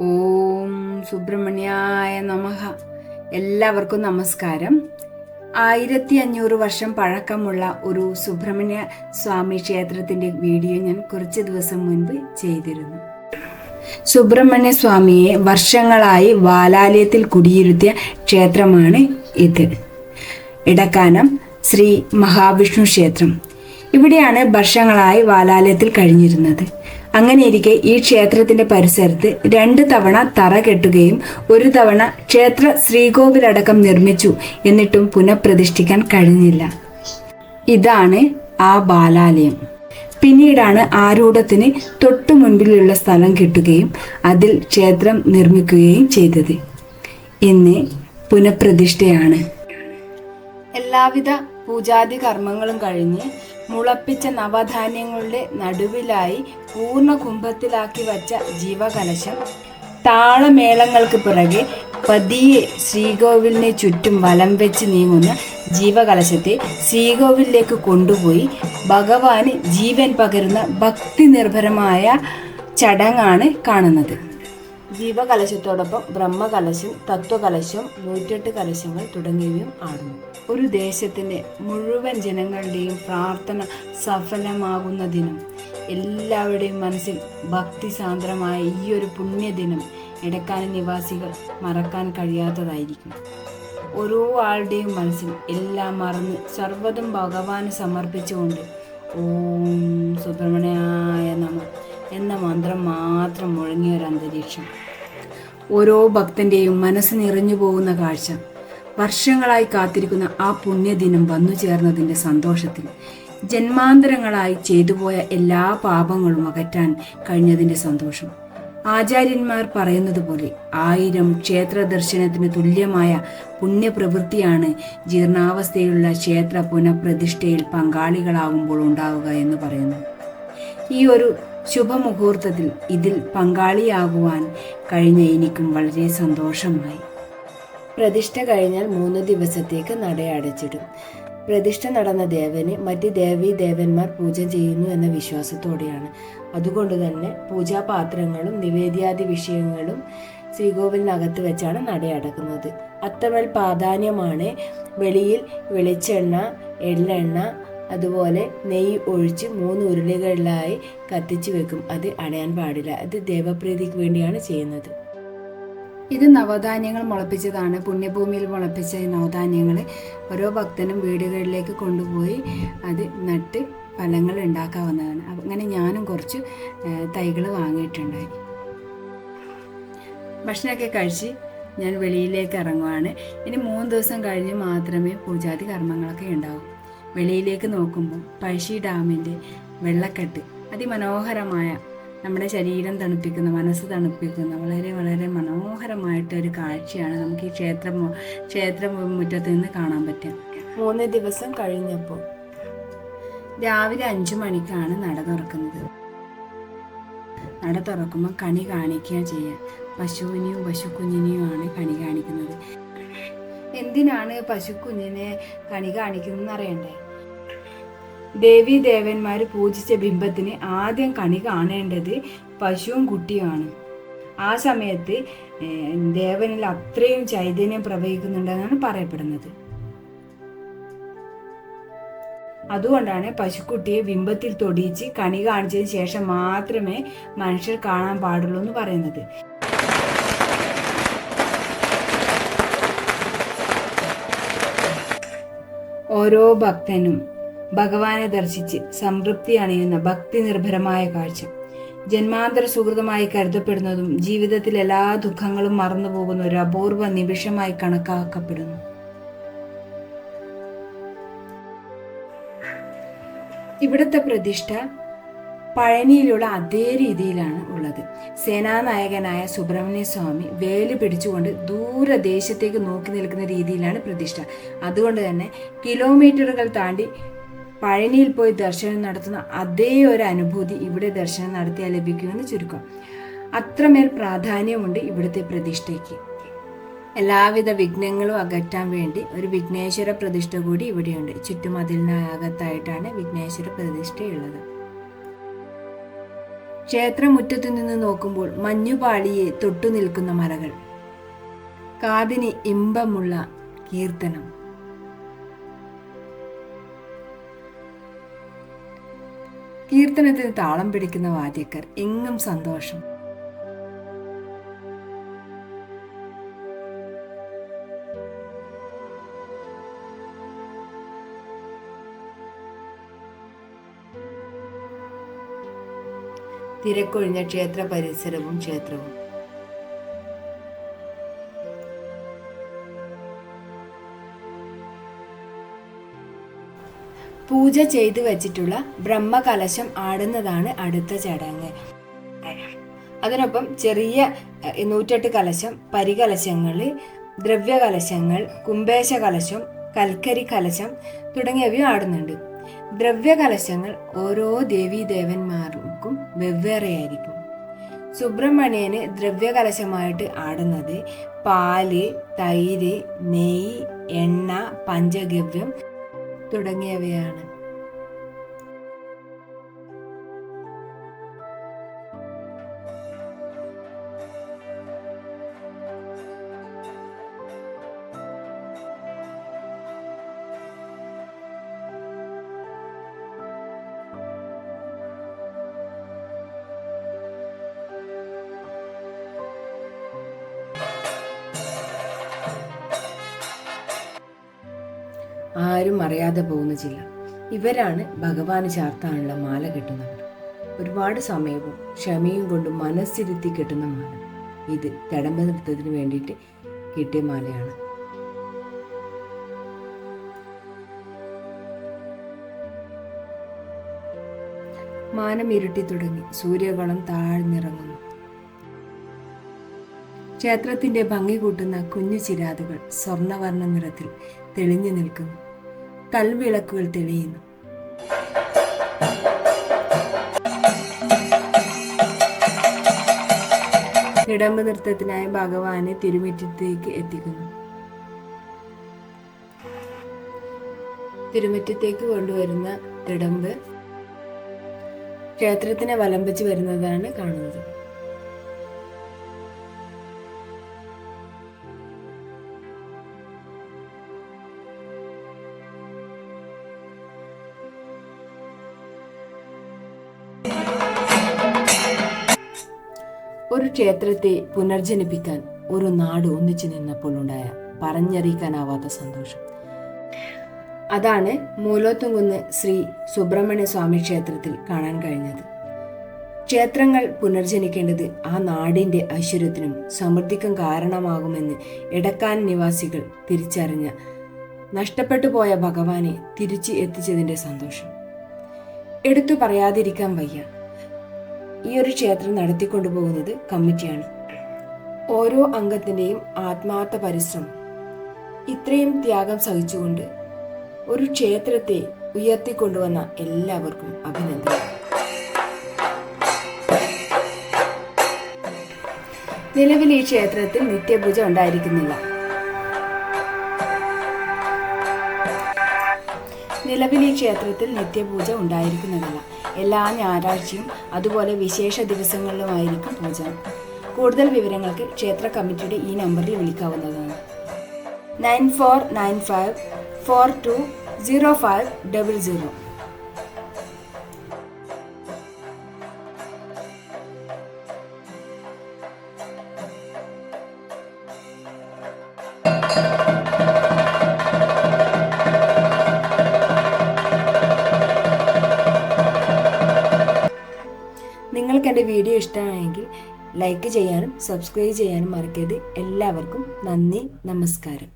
ഓം സുബ്രഹ്മണ്യായ നമഹ എല്ലാവർക്കും നമസ്കാരം. ആയിരത്തി അഞ്ഞൂറ് വർഷം പഴക്കമുള്ള ഒരു സുബ്രഹ്മണ്യ സ്വാമി ക്ഷേത്രത്തിന്റെ വീഡിയോ ഞാൻ കുറച്ച് ദിവസം മുൻപ് ചെയ്തിരുന്നു. സുബ്രഹ്മണ്യ സ്വാമിയെ വർഷങ്ങളായി വാലാലയത്തിൽ കുടിയിരുത്തിയ ക്ഷേത്രമാണ് ഇത്. ഇടക്കാനം ശ്രീ മഹാവിഷ്ണു ക്ഷേത്രം. ഇവിടെയാണ് വർഷങ്ങളായി വാലാലയത്തിൽ കഴിഞ്ഞിരുന്നത്. അങ്ങനെയിരിക്കെ ഈ ക്ഷേത്രത്തിന്റെ പരിസരത്ത് രണ്ട് തവണ തറ കെട്ടുകയും ഒരു തവണ ക്ഷേത്ര ശ്രീകോവിലടക്കം നിർമ്മിച്ചു എന്നിട്ടും പുനഃപ്രതിഷ്ഠിക്കാൻ കഴിഞ്ഞില്ല. ഇതാണ് ആ ബാലാലയം. പിന്നീടാണ് ആരൂഢത്തിന് തൊട്ടു മുൻപിലുള്ള സ്ഥലം കിട്ടുകയും അതിൽ ക്ഷേത്രം നിർമ്മിക്കുകയും ചെയ്തത്. ഇന്ന് പുനഃപ്രതിഷ്ഠയാണ്. എല്ലാവിധ പൂജാതി കർമ്മങ്ങളും കഴിഞ്ഞ് മുളപ്പിച്ച നവധാന്യങ്ങളുടെ നടുവിലായി പൂർണ കുംഭത്തിലാക്കി വച്ച ജീവകലശം. താളമേളങ്ങൾക്ക് പിറകെ പതിയെ ശ്രീകോവിലിനെ ചുറ്റും വലം വെച്ച് നീങ്ങുന്ന ജീവകലശത്തെ ശ്രീകോവിലേക്ക് കൊണ്ടുപോയി ഭഗവാന് ജീവൻ പകരുന്ന ഭക്തി നിർഭരമായ ചടങ്ങാണ് കാണുന്നത്. ജീവകലശത്തോടൊപ്പം ബ്രഹ്മകലശം തത്വകലശം നൂറ്റെട്ട് കലശങ്ങൾ തുടങ്ങിയവയും ആടുന്നു. ഒരു ദേശത്തിന്റെ മുഴുവൻ ജനങ്ങളുടെയും പ്രാർത്ഥന സഫലമാകുന്ന ദിനം എല്ലാവരുടെയും മനസ്സിൽ ഭക്തി സാന്ദ്രമായ ഈ ഒരു പുണ്യദിനം ഇടക്കാല നിവാസികൾ മറക്കാൻ കഴിയാത്തതായിരിക്കും. ഓരോ ആളുടെയും മനസ്സിൽ എല്ലാം മറന്ന് സർവതും ഭഗവാന് സമർപ്പിച്ചുകൊണ്ട് ഓം സുബ്രഹ്മണ്യായ നമ. എന്ന മന്ത്രം മാത്രം മുഴങ്ങിയ ഒരു അന്തരീക്ഷം. ഓരോ ഭക്തന്റെയും മനസ്സ് നിറഞ്ഞു പോകുന്ന കാഴ്ച. വർഷങ്ങളായി കാത്തിരിക്കുന്ന ആ പുണ്യദിനം വന്നു ചേർന്നതിന്റെ സന്തോഷത്തിൽ. ജന്മാന്തരങ്ങളായി ചെയ്തുപോയ എല്ലാ പാപങ്ങളും അകറ്റാൻ കഴിഞ്ഞതിന്റെ സന്തോഷം. ആചാര്യന്മാർ പറയുന്നത് പോലെ ആയിരം ക്ഷേത്ര ദർശനത്തിന് തുല്യമായ പുണ്യപ്രവൃത്തിയാണ് ജീർണാവസ്ഥയിലുള്ള ക്ഷേത്ര പുനഃപ്രതിഷ്ഠയിൽ പങ്കാളികളാവുമ്പോൾ ഉണ്ടാവുക എന്ന് പറയുന്നു ഈ ഒരു ശുഭമുഹൂർത്തത്തിൽ ഇതിൽ പങ്കാളിയാകുവാൻ കഴിഞ്ഞ എനിക്കും വളരെ സന്തോഷമായി. പ്രതിഷ്ഠ കഴിഞ്ഞാൽ മൂന്ന് ദിവസത്തേക്ക് നട അടച്ചിടും. പ്രതിഷ്ഠ നടന്ന ദേവന് മറ്റ് ദേവീ ദേവന്മാർ പൂജ ചെയ്യുന്നു എന്ന വിശ്വാസത്തോടെയാണ്. അതുകൊണ്ട് തന്നെ പൂജാപാത്രങ്ങളും നിവേദ്യാദി വിഷയങ്ങളും ശ്രീകോവിലിനകത്ത് വെച്ചാണ് നടയടക്കുന്നത് അത്രമേൽ പ്രാധാന്യമാണ് വെളിയിൽ വെളിച്ചെണ്ണ എള്ളെണ്ണ അതുപോലെ നെയ്യ് ഒഴിച്ച് മൂന്ന് ഉരുളികളിലായി കത്തിച്ച് വെക്കും. അത് അടയാൻ പാടില്ല. അത് ദേവപ്രീതിക്ക് വേണ്ടിയാണ് ചെയ്യുന്നത്. ഇത് നവധാന്യങ്ങൾ മുളപ്പിച്ചതാണ്. പുണ്യഭൂമിയിൽ മുളപ്പിച്ച നവധാന്യങ്ങൾ ഓരോ ഭക്തനും വീടുകളിലേക്ക് കൊണ്ടുപോയി അത് നട്ട് ഫലങ്ങൾ ഉണ്ടാക്കാവുന്നതാണ്. അങ്ങനെ ഞാനും കുറച്ച് തൈകൾ വാങ്ങിയിട്ടുണ്ടായി ഭക്ഷണമൊക്കെ കഴിച്ച് ഞാൻ വെളിയിലേക്ക് ഇറങ്ങുവാണ്. ഇനി മൂന്ന് ദിവസം കഴിഞ്ഞ് മാത്രമേ പൂജാതി കർമ്മങ്ങളൊക്കെ ഉണ്ടാവൂ. വെളിയിലേക്ക് നോക്കുമ്പോൾ പഴശ്ശി ഡാമിന്റെ വെള്ളക്കെട്ട് അതിമനോഹരമായ നമ്മുടെ ശരീരം തണുപ്പിക്കുന്ന മനസ്സ് തണുപ്പിക്കുന്ന വളരെ വളരെ മനോഹരമായിട്ടൊരു കാഴ്ചയാണ് നമുക്ക് ഈ ക്ഷേത്ര ക്ഷേത്ര മുറ്റത്ത് നിന്ന് കാണാൻ പറ്റുക. മൂന്ന് ദിവസം കഴിഞ്ഞപ്പോൾ രാവിലെ അഞ്ചു മണിക്കാണ് നട തുറക്കുന്നത്. നട തുറക്കുമ്പോൾ കണി കാണിക്കുക ചെയ്യുക പശുവിനെയും പശുക്കുഞ്ഞിനെയുമാണ് കണി കാണിക്കുന്നത്. എന്തിനാണ് പശുക്കുഞ്ഞിനെ കണി കാണിക്കുന്നതെന്ന് അറിയണ്ടേ? ദേവി ദേവന്മാർ പൂജിച്ച ബിംബത്തിന് ആദ്യം കണി കാണേണ്ടത് പശുവും കുട്ടിയുമാണ്. ആ സമയത്ത് ദേവനിൽ അത്രയും ചൈതന്യം പ്രവഹിക്കുന്നുണ്ടെന്നാണ് പറയപ്പെടുന്നത്. അതുകൊണ്ടാണ് പശുക്കുട്ടിയെ ബിംബത്തിൽ തൊടിയിച്ച് കണി കാണിച്ചതിന് ശേഷം മാത്രമേ മനുഷ്യർ കാണാൻ പാടുള്ളൂ എന്ന് പറയുന്നത്. ഓരോ ഭക്തനും ഭഗവാനെ ദർശിച്ച് സംതൃപ്തി അണിയുന്ന ഭക്തി നിർഭരമായ കാഴ്ച. ജന്മാന്തര സുഹൃതമായി കരുതപ്പെടുന്നതും ജീവിതത്തിൽ എല്ലാ ദുഃഖങ്ങളും മറന്നുപോകുന്ന ഒരു അപൂർവ നിമിഷമായി കണക്കാക്കപ്പെടുന്നു. ഇവിടുത്തെ പ്രതിഷ്ഠ പഴനിയിലുള്ള അതേ രീതിയിലാണ് ഉള്ളത്. സേനാനായകനായ സുബ്രഹ്മണ്യ സ്വാമി വേൽ പിടിച്ചുകൊണ്ട് ദൂരദേശത്തേക്ക് നോക്കി നിൽക്കുന്ന രീതിയിലാണ് പ്രതിഷ്ഠ. അതുകൊണ്ട് തന്നെ കിലോമീറ്ററുകൾ താണ്ടി പഴനിയിൽ പോയി ദർശനം നടത്തുന്ന അതേ ഒരു അനുഭൂതി ഇവിടെ ദർശനം നടത്തിയാൽ ലഭിക്കുമെന്ന് ചുരുക്കം. അത്രമേൽ പ്രാധാന്യമുണ്ട് ഇവിടുത്തെ പ്രതിഷ്ഠയ്ക്ക്. എല്ലാവിധ വിഘ്നങ്ങളും അകറ്റാൻ വേണ്ടി ഒരു വിഘ്നേശ്വര പ്രതിഷ്ഠ കൂടി ഇവിടെയുണ്ട്. ചുറ്റുമതിലിനകത്തായിട്ടാണ് വിഘ്നേശ്വര പ്രതിഷ്ഠയുള്ളത്. ക്ഷേത്രമുറ്റത്തു നിന്ന് നോക്കുമ്പോൾ മഞ്ഞുപാളിയെ തൊട്ടു നിൽക്കുന്ന മലകൾ. കാതിന് ഇമ്പമുള്ള കീർത്തനം. കീർത്തനത്തിന് താളം പിടിക്കുന്ന വാദ്യക്കാർ എങ്ങും സന്തോഷം. തിരക്കൊഴിഞ്ഞ ക്ഷേത്ര പരിസരവും ക്ഷേത്രവും. പൂജ ചെയ്തു വെച്ചിട്ടുള്ള ബ്രഹ്മകലശം ആടുന്നതാണ് അടുത്ത ചടങ്ങ്. അതിനൊപ്പം ചെറിയ നൂറ്റെട്ട് കലശം പരികലശങ്ങൾ ദ്രവ്യകലശങ്ങൾ കുംഭേശ കലശം കൽക്കരി കലശം തുടങ്ങിയവയും ആടുന്നുണ്ട്. ദ്രവ്യകലശങ്ങൾ ഓരോ ദേവീദേവന്മാർക്കും വെവ്വേറെയായിരിക്കും. സുബ്രഹ്മണ്യന് ദ്രവ്യകലശമായിട്ട് ആടുന്നത് പാൽ തൈര് നെയ്യ് എണ്ണ പഞ്ചഗവ്യം തുടങ്ങിയവയാണ്. ആരും അറിയാതെ പോകുന്ന ജില്ല ഇവരാണ് ഭഗവാന് ചാർത്താനുള്ള മാല കെട്ടുന്നവർ. ഒരുപാട് സമയവും ക്ഷമയും കൊണ്ട് മനസ്സിരുത്തി കെട്ടുന്ന മാല. ഇത് തടമ്പ നൃത്തത്തിന് വേണ്ടിയിട്ട് കിട്ടിയ മാലയാണ്. മാനം ഇരുട്ടി തുടങ്ങി. സൂര്യകളം താഴ്ന്നിറങ്ങുന്നു. ക്ഷേത്രത്തിന്റെ ഭംഗി കൂട്ടുന്ന കുഞ്ഞു ചിരാതുകൾ സ്വർണവർണ നിറത്തിൽ തെളിഞ്ഞു നിൽക്കുന്നു. കൽവിളക്കുകൾ തെളിയുന്നു. കിടമ്പ് നൃത്തത്തിനായി ഭഗവാനെ തിരുമുറ്റത്തേക്ക് എത്തിക്കുന്നു. തിരുമുറ്റത്തേക്ക് കൊണ്ടുവരുന്ന തിടമ്പ് ക്ഷേത്രത്തിനെ വലംബിച്ച് വരുന്നതാണ് കാണുന്നത്. ഒരു ക്ഷേത്രത്തെ പുനർജനിപ്പിക്കാൻ ഒരു നാട് ഒന്നിച്ചു നിന്നപ്പോൾ ഉണ്ടായ പറഞ്ഞറിയിക്കാനാവാത്ത സന്തോഷം. അതാണ് മൂലോത്തുംകുന്ന് ശ്രീ സുബ്രഹ്മണ്യ സ്വാമി ക്ഷേത്രത്തിൽ കാണാൻ കഴിഞ്ഞത്. ക്ഷേത്രങ്ങൾ പുനർജനിക്കേണ്ടത് ആ നാടിന്റെ ഐശ്വര്യത്തിനും സമൃദ്ധിക്കും കാരണമാകുമെന്ന് എടക്കാൻ നിവാസികൾ തിരിച്ചറിഞ്ഞ നഷ്ടപ്പെട്ടു പോയ ഭഗവാനെ തിരിച്ചു എത്തിച്ചതിന്റെ സന്തോഷം. എടുത്തു പറയാതിരിക്കാൻ വയ്യ. ഈ ഒരു ക്ഷേത്രം നടത്തിക്കൊണ്ടുപോകുന്നത് കമ്മിറ്റിയാണ്. ഓരോ അംഗത്തിന്റെയും ആത്മാർത്ഥ പരിശ്രമം ഇത്രയും ത്യാഗം സഹിച്ചുകൊണ്ട് ഒരു ക്ഷേത്രത്തെ ഉയർത്തിക്കൊണ്ടുവന്ന എല്ലാവർക്കും അഭിനന്ദനം. നിലവിൽ ഈ ക്ഷേത്രത്തിൽ നിത്യപൂജ ഉണ്ടായിരിക്കുന്നില്ല. നിലവിൽ ഈ ക്ഷേത്രത്തിൽ നിത്യപൂജ ഉണ്ടായിരിക്കുന്നതല്ല. എല്ലാ ഞായറാഴ്ചയും അതുപോലെ വിശേഷ ദിവസങ്ങളിലുമായിരിക്കും പൂജ. കൂടുതൽ വിവരങ്ങൾക്ക് ക്ഷേത്ര കമ്മിറ്റിയുടെ ഈ നമ്പറിൽ വിളിക്കാവുന്നതാണ്. Nine four nine five four two zero five double zero. എന്റെ വീഡിയോ ഇഷ്ടമായെങ്കിൽ ലൈക്ക് ചെയ്യാനും സബ്സ്ക്രൈബ് ചെയ്യാനും മറക്കരുത്. എല്ലാവർക്കും നന്ദി നമസ്കാരം.